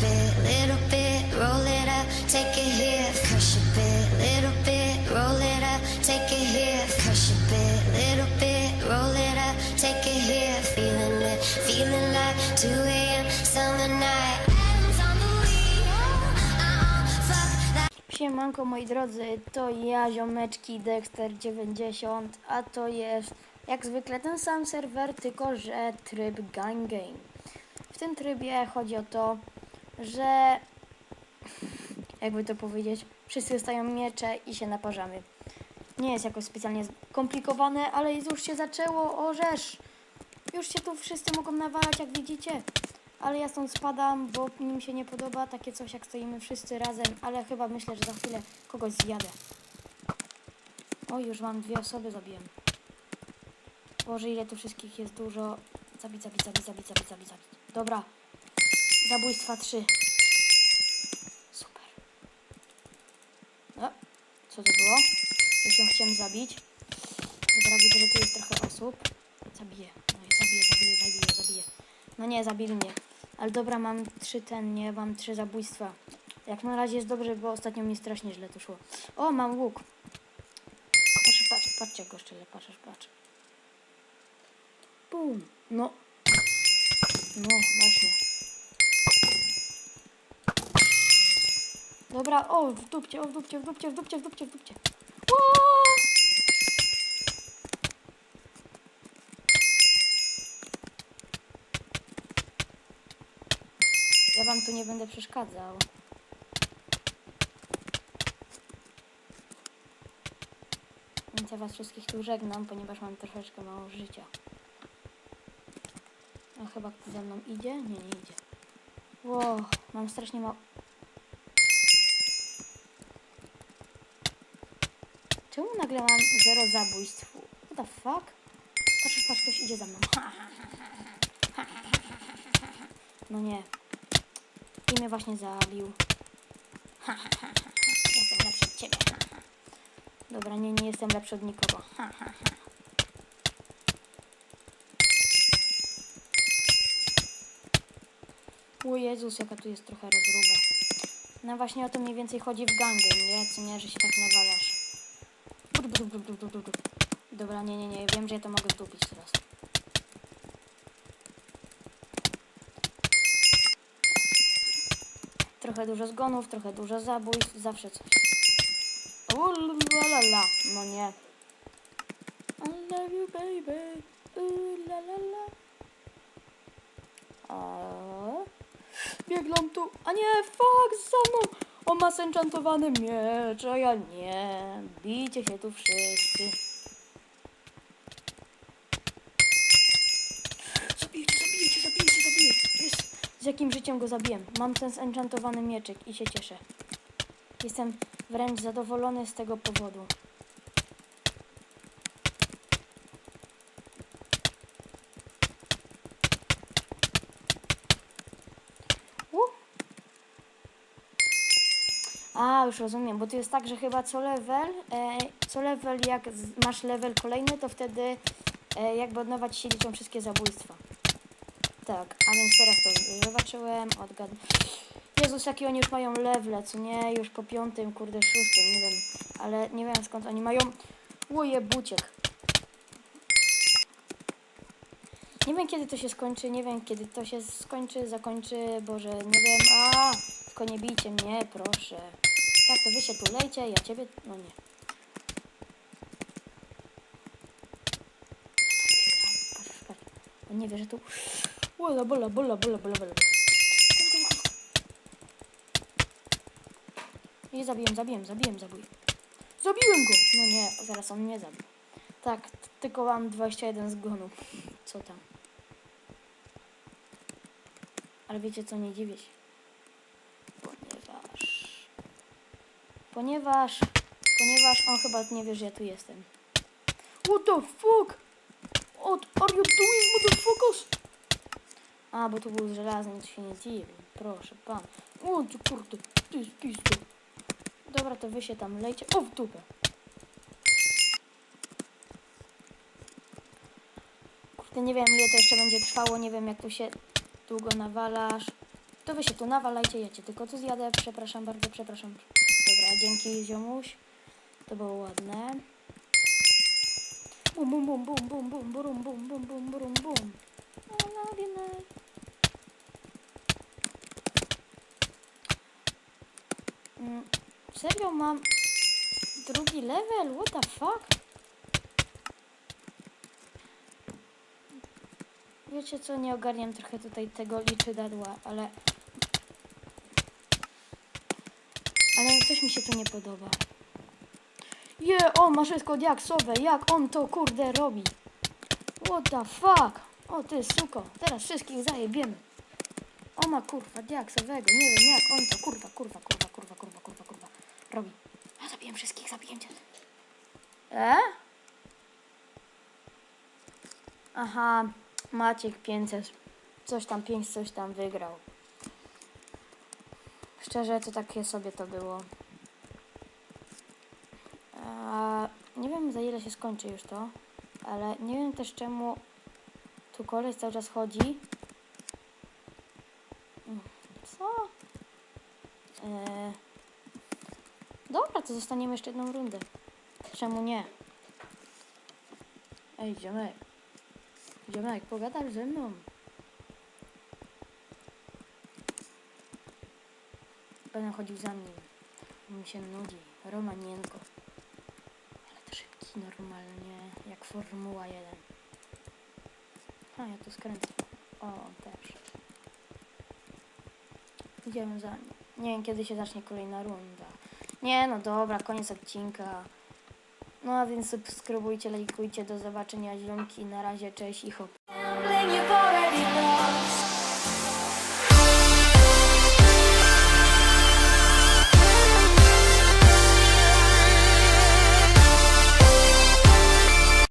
bit, little bit, roll it up, take it here. Crush a bit, little bit, roll it up, take it here. Crush a bit, little bit, roll it up, take it here. Feeling it, feeling like 2 a.m. summer night. Hands on the wheel, fuck that. Siemanko moi drodzy, to ja ziomeczki Dexter90, a to jest jak zwykle ten sam serwer, tylko że tryb Gun Game. W tym trybie chodzi o to, że jakby to powiedzieć, wszyscy dostają miecze i się naparzamy. Nie jest jakoś specjalnie skomplikowane, ale już się zaczęło, orzesz! Już się tu wszyscy mogą nawalać, jak widzicie. Ale ja stąd spadam, bo mi się nie podoba takie coś, jak stoimy wszyscy razem, ale chyba myślę, że za chwilę kogoś zjadę. O, już mam dwie osoby zabiłem. Boże, ile tu wszystkich jest dużo. Zabić, zabić, zabić, zabić, zabić, zabić, zabić. Dobra. Zabójstwa trzy. Super. No, co to było? Już ją chciałem zabić. Dobra, widzę, że tu jest trochę osób. Zabiję. No i zabiję, zabiję, zabiję, zabiję. No nie, zabili mnie. Ale dobra, mam trzy ten, nie, mam trzy zabójstwa. Jak na razie jest dobrze, bo ostatnio mi strasznie źle to szło. O, mam łuk. Patrz, patrz, jak go szczelę, patrz, patrz. Bum. No. No, właśnie. Dobra, o, w dupcie, o, w dupcie, w dupcie, w dupcie, w dupcie, w dupcie. Ja wam tu nie będę przeszkadzał. Więc ja was wszystkich tu żegnam, ponieważ mam troszeczkę mało życia. A chyba ze mną idzie? Nie, nie idzie. Ło, mam strasznie mało... Czemu nagle mam zero zabójstw? What the fuck? Patrz, patrz, ktoś idzie za mną. No nie. I mnie właśnie zabił. Jestem lepszy od ciebie. Dobra, nie, nie jestem lepszy od nikogo. O Jezus, jaka tu jest trochę rozruba. No właśnie o to mniej więcej chodzi w gangę, nie? Co nie, że się tak nawalasz. Dobra, nie, nie, nie, wiem, że ja to mogę zdupić teraz. Trochę dużo zgonów, trochę dużo zabójstw, zawsze coś. O, la, la, la. No nie. I love you, baby. Ooh, la, la, la. A... Biegną tu. A nie, fuck, za mną. On ma zenchantowany miecz, a ja nie. Bijcie się tu wszyscy. Zabijcie, zabijcie, zabijcie, zabijcie. Jest. Z jakim życiem go zabiłem? Mam ten zenchantowany mieczyk i się cieszę. Jestem wręcz zadowolony z tego powodu. A, już rozumiem, bo to jest tak, że chyba co level, e, co level jak z, masz level kolejny, to wtedy e, jakby od nowa ci się liczą wszystkie zabójstwa. Tak, a więc teraz to zobaczyłem, odgad... Jezus, jakie oni już mają levele, co nie? Już po piątym, kurde, szóstym, nie wiem. Ale nie wiem skąd oni mają... Łoje, buciek. Nie wiem kiedy to się skończy, nie wiem kiedy to się skończy, zakończy, Boże, nie wiem. A, tylko nie bijcie mnie, proszę. Tak, to wy się tu lejcie, ja ciebie... No nie. On nie wie, że tu... Bola, bola, bola, bola, bola, bola. I zabiłem, zabiłem, zabiłem, zabiłem. Zabiłem go! No nie, zaraz on mnie zabił. Tak, tylko mam 21 zgonów. Co tam? Ale wiecie co, nie dziwię się. Ponieważ... Ponieważ... Ponieważ on chyba nie wie, że ja tu jestem. What the fuck? What are you doing, motherfuckers? A, bo tu był żelazny, to się nie dziwi. Proszę, pan. O, ty kurde, ty jest pistu. Dobra, to wy się tam lejcie. O, w dupę. Kurde, nie wiem ile to jeszcze będzie trwało, nie wiem jak tu się długo nawalasz. To wy się tu nawalajcie, ja cię tylko tu zjadę. Przepraszam bardzo, przepraszam. Dobra, dzięki ziomuś. To było ładne. Bum, bum, bum, bum, bum, bum, bum, bum, bum, bum, bum, bum. Mm, Serio mam drugi level? What the fuck? Wiecie co, nie ogarniam trochę tutaj tego liczydadła, ale... Ale coś mi się tu nie podoba. Je, o, ma wszystko diaksowe, jak on to kurde robi? What the fuck? O ty suko, teraz wszystkich zajebiemy. O ma kurwa diaksowego, nie wiem jak on to kurwa, kurwa, kurwa, kurwa, kurwa, kurwa, kurwa robi. A zabiję wszystkich, zabiję cię. E? Aha, Maciek 500, coś tam 5, coś tam wygrał. Szczerze to takie sobie to było. A, nie wiem za ile się skończy już to, ale nie wiem też czemu tu koleś cały czas chodzi. Mm, Co? Eee, dobra, to zostaniemy jeszcze jedną rundę. Czemu nie? Ej, ziomek. Ziomek, pogadasz ze mną. Będę chodził za nim. Mi się nudzi. Romanienko. Ale to szybki normalnie, jak Formuła 1. A, ja tu skręcę. O, on też. Idziemy za nim. Nie wiem, kiedy się zacznie kolejna runda. Nie, no dobra, koniec odcinka. No a więc subskrybujcie, lajkujcie. Do zobaczenia, ziomki. Na razie, cześć i hop.